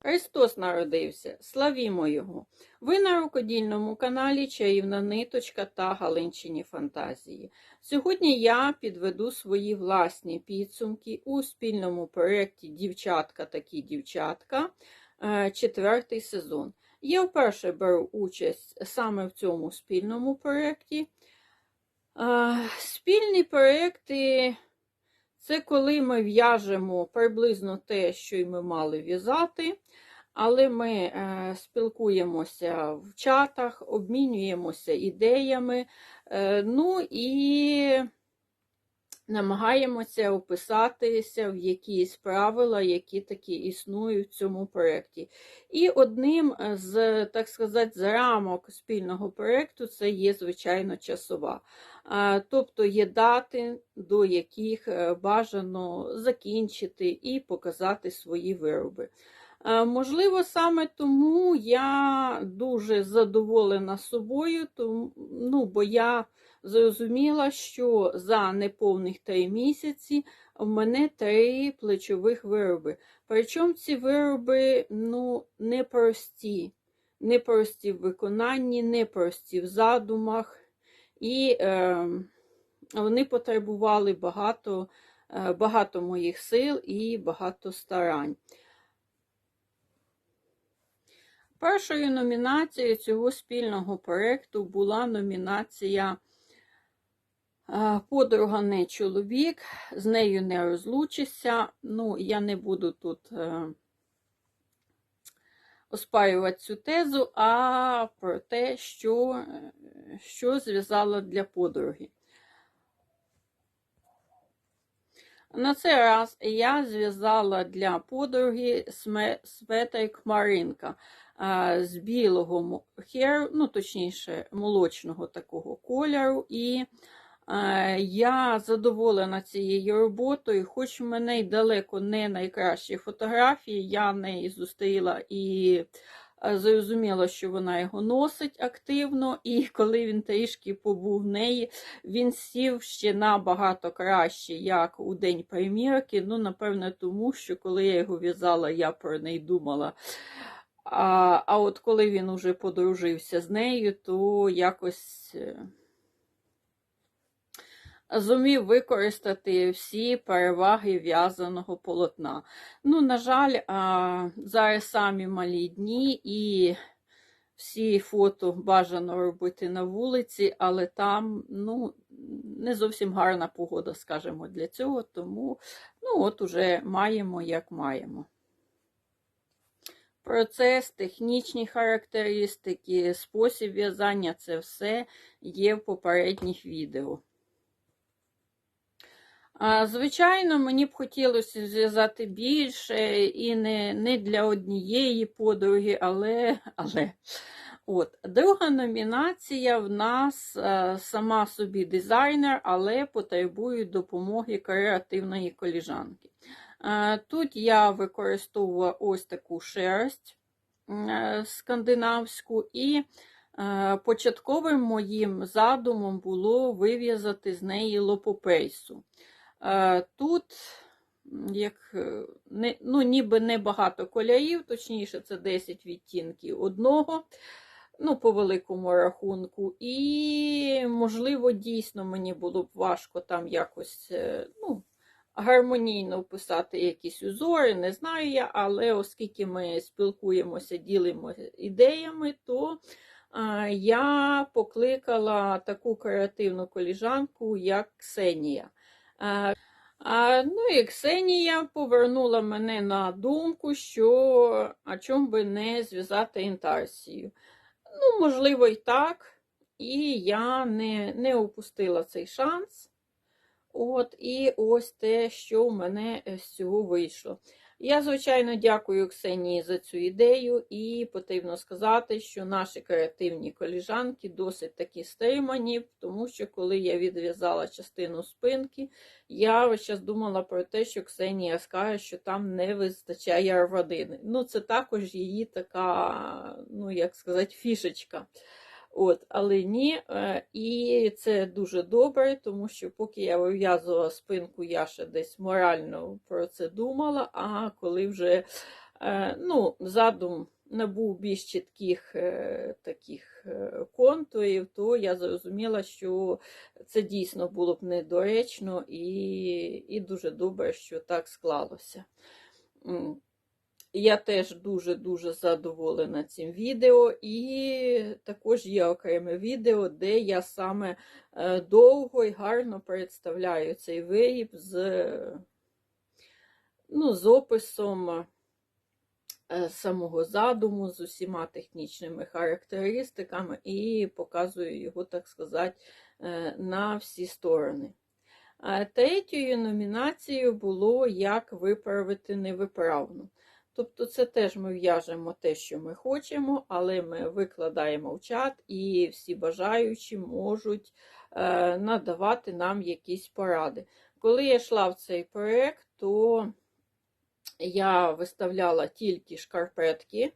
Христос народився, славімо Його! Ви на рукодільному каналі Чаївна Ниточка та Галинчині Фантазії. Сьогодні я підведу свої власні підсумки у спільному проєкті Дівчатка такі дівчатка, е, четвертий сезон. Я вперше беру участь саме в цьому спільному проєкті. Е, Спільні проєкти це коли ми в'яжемо приблизно те, що й ми мали в'язати, але ми е, спілкуємося в чатах, обмінюємося ідеями, е, ну і намагаємося описатися в якісь правила, які такі існують в цьому проєкті. І одним з, так сказати, з рамок спільного проєкту це є, звичайно, часова. Тобто є дати, до яких е, бажано закінчити і показати свої вироби. Можливо, саме тому я дуже задоволена собою, тому, ну, бо я зрозуміла, що за неповних три місяці в мене три плечових вироби. Причому ці вироби ну, непрості, непрості в виконанні, непрості в задумах. І е, вони потребували багато, е, багато моїх сил і багато старань. Першою номінацією цього спільного проєкту була номінація е, Подруга не чоловік, з нею не розлучишся. Ну, я не буду тут е, оспарювати цю тезу, а про те, що, що зв'язала для подруги. На цей раз я зв'язала для подруги светрик Маринка з білого херу, ну, точніше, молочного такого кольору. І я задоволена цією роботою, хоч в мене й далеко не найкращі фотографії, я неї зустріла і зрозуміла, що вона його носить активно, і коли він трішки побув в неї, він сів ще набагато краще, як у день примірки. Ну, напевне, тому що коли я його в'язала, я про неї думала. А а от коли він уже подружився з нею, то якось е, зумів використати всі переваги в'язаного полотна. Ну, на жаль, зараз самі малі дні і всі фото бажано робити на вулиці, але там ну, не зовсім гарна погода, скажімо, для цього, тому ну, от уже маємо, як маємо. Процес, технічні характеристики, спосіб в'язання це все є в попередніх відео. Звичайно, мені б хотілося зв'язати більше і не не для однієї подруги, але. але. От. Друга номінація в нас сама собі дизайнер, але потребує допомоги креативної коліжанки. Тут я використовувала ось таку шерсть скандинавську, і початковим моїм задумом було вив'язати з неї лопопейсу. Тут, як, не, ну, ніби небагато кольорів, точніше, це 10 відтінків одного, ну, по великому рахунку. І, можливо, дійсно мені було б важко там якось, е, ну, гармонійно вписати якісь узори, не знаю я, але оскільки ми спілкуємося, ділимося ідеями, то я покликала таку креативну коліжанку, як Ксенія. А, а, Ну і Ксенія повернула мене на думку, що а чому би не зв'язати інтарсію. Ну, можливо, і так. І я не не опустила цей шанс. От, І ось те, що в мене з цього вийшло. Я, звичайно, дякую Ксенії за цю ідею, і потрібно сказати, що наші креативні коліжанки досить такі стримані, тому що коли я відв'язала частину спинки, я час думала про те, що Ксенія скаже, що там не вистачає родини. Ну, це також її така, ну, як сказати, фішечка. От, Але ні, е, і це дуже добре, тому що поки я вив'язувала спинку, я ще десь морально про це думала. А коли вже Е, Ну, задум набув більш чітких е, таких контурів, то я зрозуміла, що це дійсно було б недоречно і, і дуже добре, що так склалося. Я теж дуже-дуже задоволена цим відео, і також є окреме відео, де я саме е, довго і гарно представляю цей виріб з, ну, з описом е, самого задуму, з усіма технічними характеристиками, і показую його, так сказати, е, на всі сторони. Третьою номінацією було Як виправити невиправну. Тобто, це теж ми в'яжемо те, що ми хочемо, але ми викладаємо в чат, і всі бажаючі можуть е, надавати нам якісь поради. Коли я йшла в цей проєкт, то я виставляла тільки шкарпетки.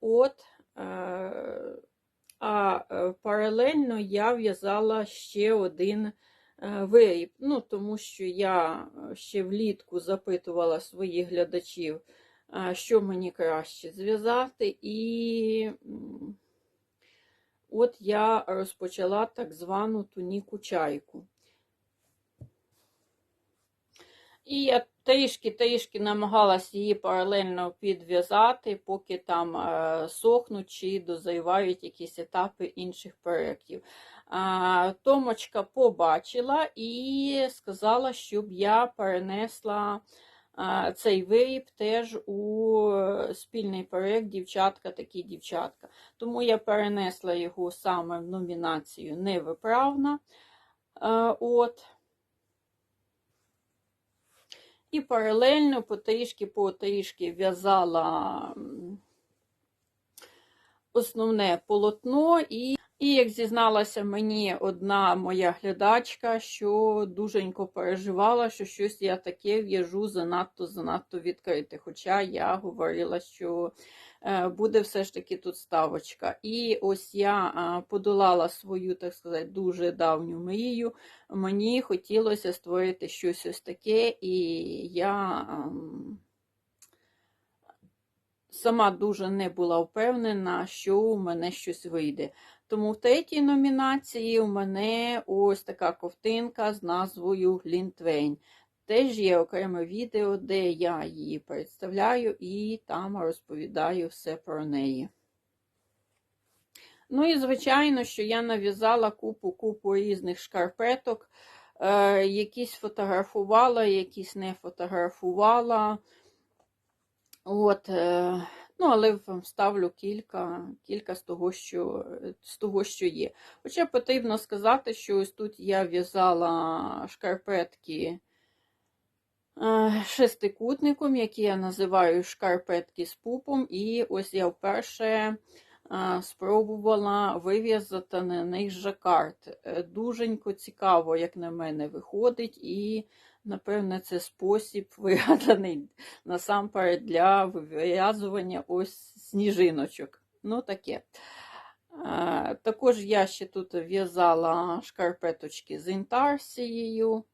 От, е, а е, паралельно я в'язала ще один е, виріб. Ну, тому що я ще влітку запитувала своїх глядачів, е, що мені краще зв'язати, і от я розпочала так звану туніку чайку. І я трішки-трішки намагалася її паралельно підв'язати, поки там е, сохнуть чи дозрівають якісь етапи інших проєктів. Томочка побачила і сказала, щоб я перенесла цей виріб теж у спільний проєкт Дівчатка такі дівчатка. Тому я перенесла його саме в номінацію Невиправна. От. І паралельно потрішки потрішки в'язала основне полотно, і, і як зізналася мені одна моя глядачка, що дуженько переживала, що щось я таке в'яжу занадто-занадто відкрите. Хоча я говорила, що е, буде все ж таки тут ставочка. І ось я подолала свою, так сказати, дуже давню мрію. Мені хотілося створити щось ось таке, і я сама дуже не була впевнена, що у мене щось вийде. Тому в третій номінації у мене ось така ковтинка з назвою Глінтвейн. Теж є окреме відео, де я її представляю і там розповідаю все про неї. Ну і, звичайно, що я нав'язала купу-купу різних шкарпеток, е, якісь фотографувала, якісь не фотографувала. От, е, ну, але вам ставлю кілька кілька з, того, що, з того, що є. Хоча потрібно сказати, що ось тут я в'язала шкарпетки е, шестикутником, які я називаю шкарпетки з пупом, і ось я вперше спробувала вив'язати на них жакард. Е, Дуженько цікаво, як на мене виходить, і, напевне, це спосіб вигаданий насамперед для вив'язування ось сніжиночок. Ну, таке. Також я ще тут в'язала шкарпеточки з інтарсією.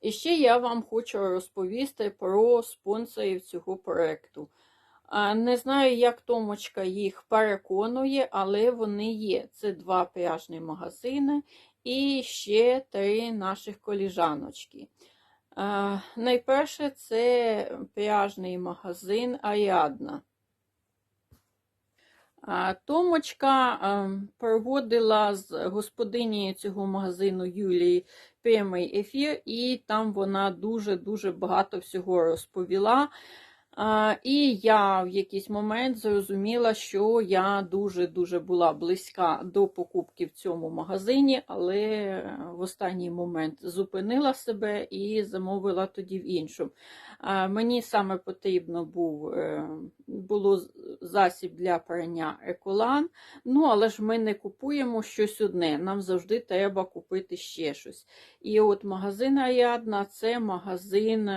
І ще я вам хочу розповісти про спонсорів цього проєкту. Не знаю, як Томочка їх переконує, але вони є. Це два пряжні магазини і ще три наших коліжаночки. Найперше це пряжний магазин Аріадна. Томочка проводила з господинією цього магазину Юлії прямий ефір, і там вона дуже-дуже багато всього розповіла. І я в якийсь момент зрозуміла, що я дуже-дуже була близька до покупки в цьому магазині, але в останній момент зупинила себе і замовила тоді в іншому. Мені саме потрібно був, е, було засіб для прання еколан, ну але ж ми не купуємо щось одне, нам завжди треба купити ще щось. І от магазин Аядна це магазин.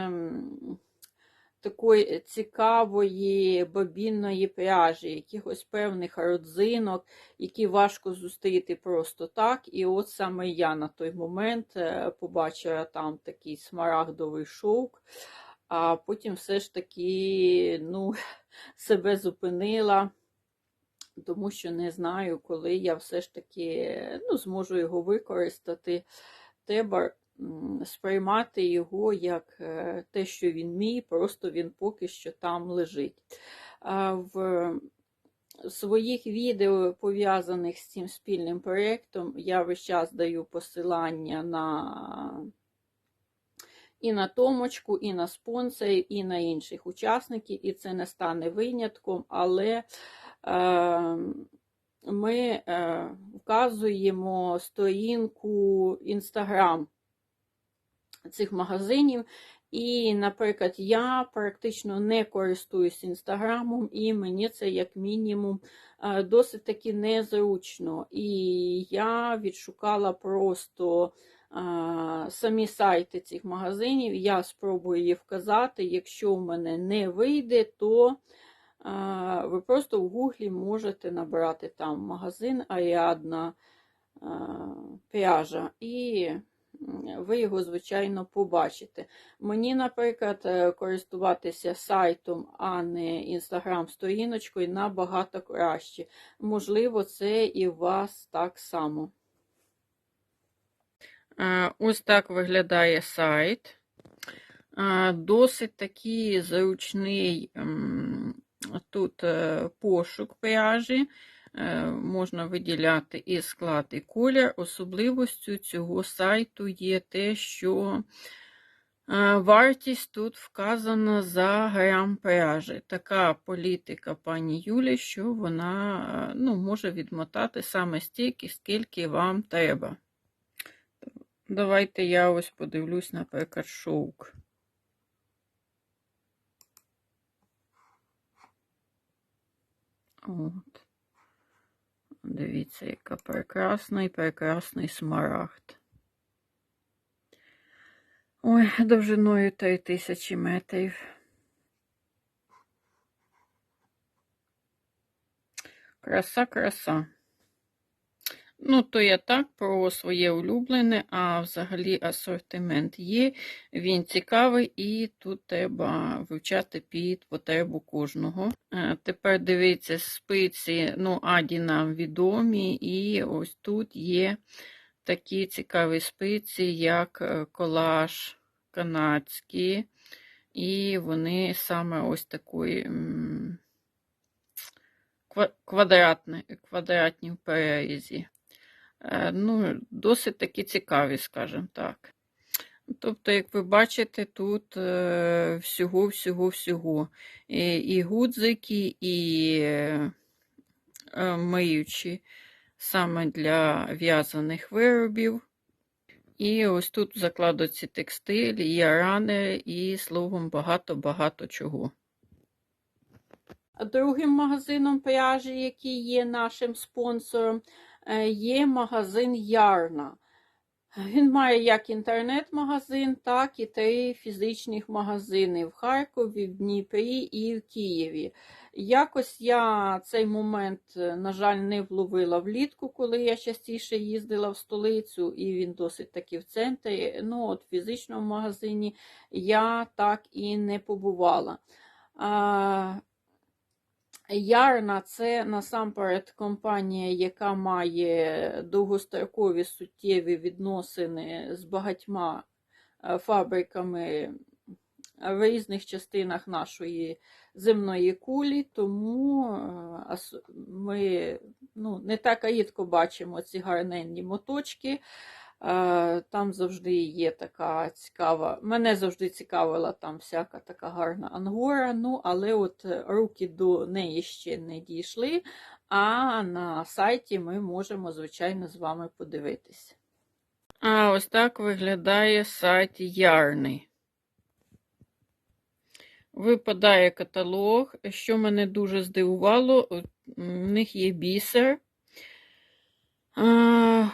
Такої цікавої бобінної пряжі, якихось певних родзинок, які важко зустріти просто так. І от саме я на той момент е, побачила там такий смарагдовий шовк, а потім все ж таки ну, себе зупинила. Тому що не знаю, коли я все ж таки ну, зможу його використати. Треба м, сприймати його як е, те, що він мій, просто він поки що там лежить. В своїх відео, пов'язаних з цим спільним проєктом, я весь час даю посилання на і на Томочку, і на спонсорів, і на інших учасників, і це не стане винятком, але е, ми е, вказуємо сторінку Інстаграм цих магазинів. І, наприклад, я практично не користуюсь інстаграмом, і мені це як мінімум е, досить таки незручно. І я відшукала просто а, самі сайти цих магазинів. Я спробую їх вказати. Якщо в мене не вийде, то а, ви просто в гуглі можете набрати там магазин Аріадна а, пряжа. І ви його, звичайно, побачите. Мені, наприклад, е, користуватися сайтом, а не інстаграм-сторіночкою набагато краще. Можливо, це і вас так само. Е, Ось так виглядає сайт. Е, Досить такий зручний тут пошук пряжі. Е, Можна виділяти і склад, і колір. Особливостю цього сайту є те, що е, вартість тут вказана за грам пряжі. Така політика пані Юлі, що вона е, ну, може відмотати саме стільки, скільки вам треба. Давайте я ось подивлюсь, наприклад, шовк. От. Дивіться, яка прекрасний, прекрасний смарагд. Ой, довжиною 3000 метрів. Краса, краса. Ну, то я так про своє улюблене, а взагалі асортимент є. Він цікавий, і тут треба вивчати під потребу кожного. Е, Тепер дивіться, спиці, ну, аді нам відомі, і ось тут є такі цікаві спиці, як е, колаж канадські, і вони саме ось такої. Квадратні, квадратні в перерізі. Е, ну, досить таки цікаві, скажімо так. Тобто, як ви бачите, тут всього-всього-всього. І, і гудзики, і е, е, миючі саме для в'язаних виробів. І ось тут в закладоці текстиль, є ранери, і словом багато-багато чого. Другим магазином пряжі, який є нашим спонсором, е, є магазин Ярна. Він має як інтернет-магазин, так і три фізичних магазини в Харкові, в Дніпрі і в Києві. Якось я цей момент, е, на жаль, не вловила влітку, коли я частіше їздила в столицю, і він досить таки в центрі. Ну, от в фізичному магазині я так і не побувала. Ярна це насамперед компанія, яка має довгострокові суттєві відносини з багатьма е, фабриками в різних частинах нашої земної кулі, тому е, ми ну, не так рідко бачимо ці гарненні моточки. Е, Там завжди є така цікава. Мене завжди цікавила там всяка така гарна ангора. Ну, але от е, руки до неї ще не дійшли. А на сайті ми можемо, звичайно, з вами подивитися. А ось так виглядає сайт Ярни. Випадає каталог. Що мене дуже здивувало, в них є бісер. А,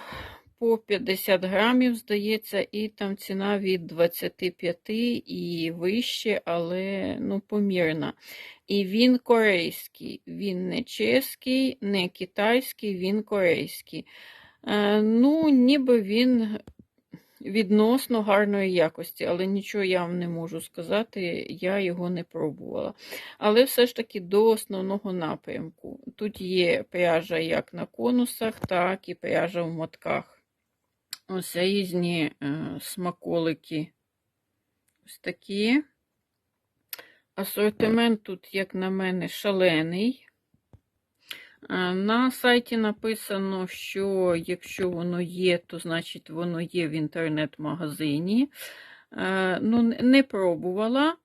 по 50 грамів, здається, і там ціна від 25 і вище, але ну, помірна. І він корейський. Він не чеський, не китайський, він корейський. Е, ну, ніби він відносно гарної якості, але нічого я вам не можу сказати, я його не пробувала. Але все ж таки до основного напрямку. Тут є пряжа як на конусах, так і пряжа в мотках. Ось різні е, смаколики. Ось такі. Асортимент тут, як на мене, шалений. Е, На сайті написано, що якщо воно є, то значить воно є в інтернет-магазині. Е, Ну, не пробувала,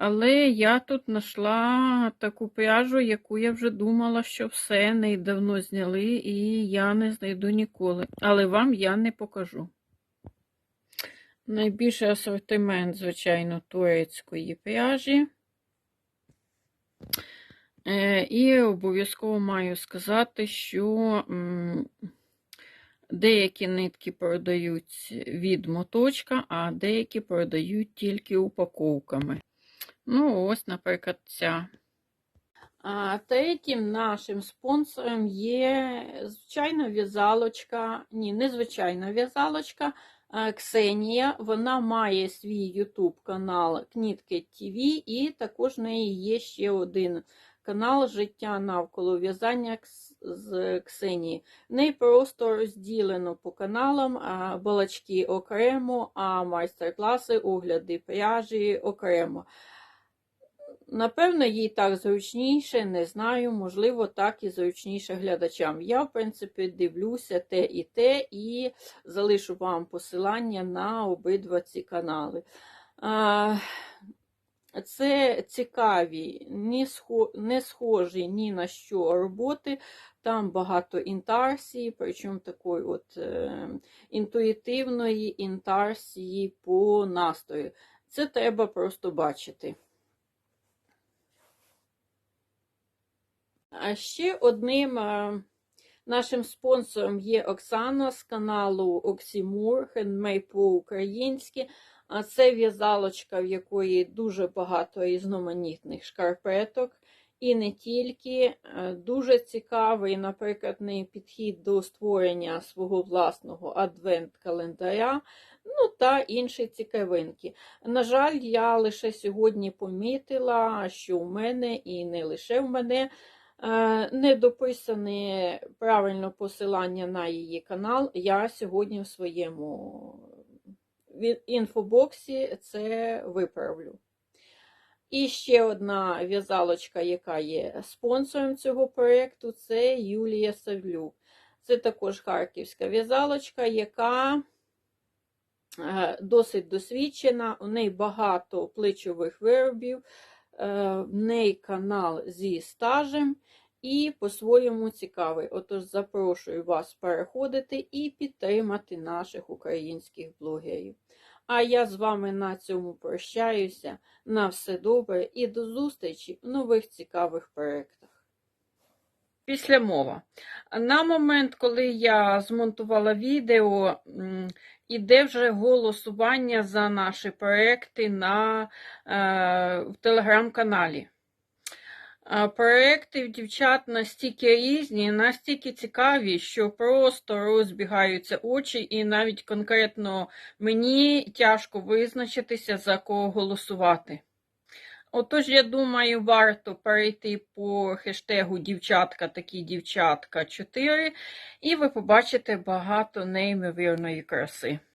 але я тут знайшла таку пряжу, яку я вже думала, що все неї давно зняли, і я не знайду ніколи. Але вам я не покажу. Найбільший асортимент, звичайно, турецької пряжі. Е, І обов'язково маю сказати, що деякі нитки продають від моточка, а деякі продають тільки упаковками. Ну, ось, наприклад, ця. А третім нашим спонсором є звичайна в'язалочка, ні, не звичайна в'язалочка Ксенія. Вона має свій YouTube канал Кнітки ТВ, і також в неї є ще один канал Життя навколо в'язання з Ксенії. В неї просто розділено по каналам балачки окремо, а майстер-класи, огляди пряжі окремо. Напевно, їй так зручніше, не знаю, можливо, так і зручніше глядачам. Я, в принципі, дивлюся те і те, і залишу вам посилання на обидва ці канали. Це цікаві, не схожі ні на що роботи. Там багато інтарсії, причому такої от е, інтуїтивної інтарсії по настрою. Це треба просто бачити. А ще одним е, нашим спонсором є Оксана з каналу Оксімур Handmade по-українськи. А Це в'язалочка, в якої дуже багато різноманітних шкарпеток. І не тільки Е, дуже цікавий, наприклад, підхід до створення свого власного адвент-календаря, ну та інші цікавинки. На жаль, я лише сьогодні помітила, що в мене і не лише в мене не дописане правильно посилання на її канал. Я сьогодні в своєму інфобоксі це виправлю. І ще одна в'язалочка, яка є спонсором цього проєкту, це Юлія Савлюк. Це також харківська в'язалочка, яка е, досить досвідчена, у неї багато плечових виробів, е, в неї канал зі стажем і по-своєму цікавий. Отож, запрошую вас переходити і підтримати наших українських блогерів. А я з вами на цьому прощаюся. На все добре і до зустрічі в нових цікавих проєктах. Після мова. На момент, коли я змонтувала відео, іде вже голосування за наші проекти на, е, в телеграм-каналі. Проекти в дівчат настільки різні, настільки цікаві, що просто розбігаються очі, і навіть конкретно мені тяжко визначитися, за кого голосувати. Отож, я думаю, варто перейти по хештегу дівчатка такі дівчатка 4, і ви побачите багато неймовірної краси.